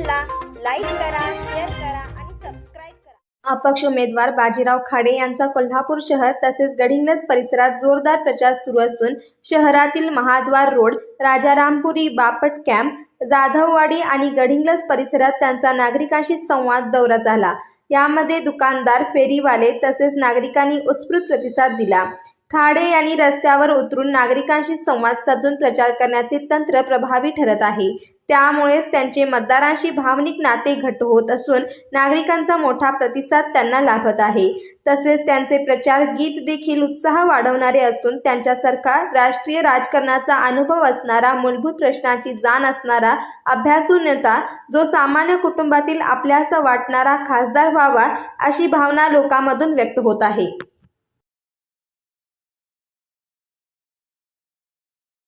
चॅनलला लाईक करा शेअर करा आणि सबस्क्राईब करा. अपक्ष उमेदवार बाजीराव खाडे यांचा कोल्हापूर शहर तसेच गडिंग्लज परिसरात जोरदार प्रचार सुरू असून शहरातील महाद्वार रोड राजारामपुरी बापट कॅम्प जाधववाडी आणि गडिंगलस परिसरात त्यांचा नागरिकांशी संवाद दौरा झाला. यामध्ये दुकानदार फेरीवाले तसेच नागरिकांनी उत्स्फूर्त प्रतिसाद दिला. खाडे यांनी रस्त्यावर उतरून नागरिकांशी संवाद साधून प्रचार करण्याचे तंत्र प्रभावी ठरत आहे. त्यामुळेच त्यांचे मतदारांशी भावनिक नाते घट्ट होत असून नागरिकांचा मोठा प्रतिसाद त्यांना लाभत आहे. तसेच त्यांचे प्रचार गीत देखील उत्साह वाढवणारे असून त्यांच्यासारखा राष्ट्रीय राजकारणाचा अनुभव असणारा मूलभूत प्रश्नांची जाण असणारा अभ्यासू नेता जो सामान्य कुटुंबातील आपल्यासा वाटणारा खासदार व्हावा अशी भावना लोकांमधून व्यक्त होत आहे.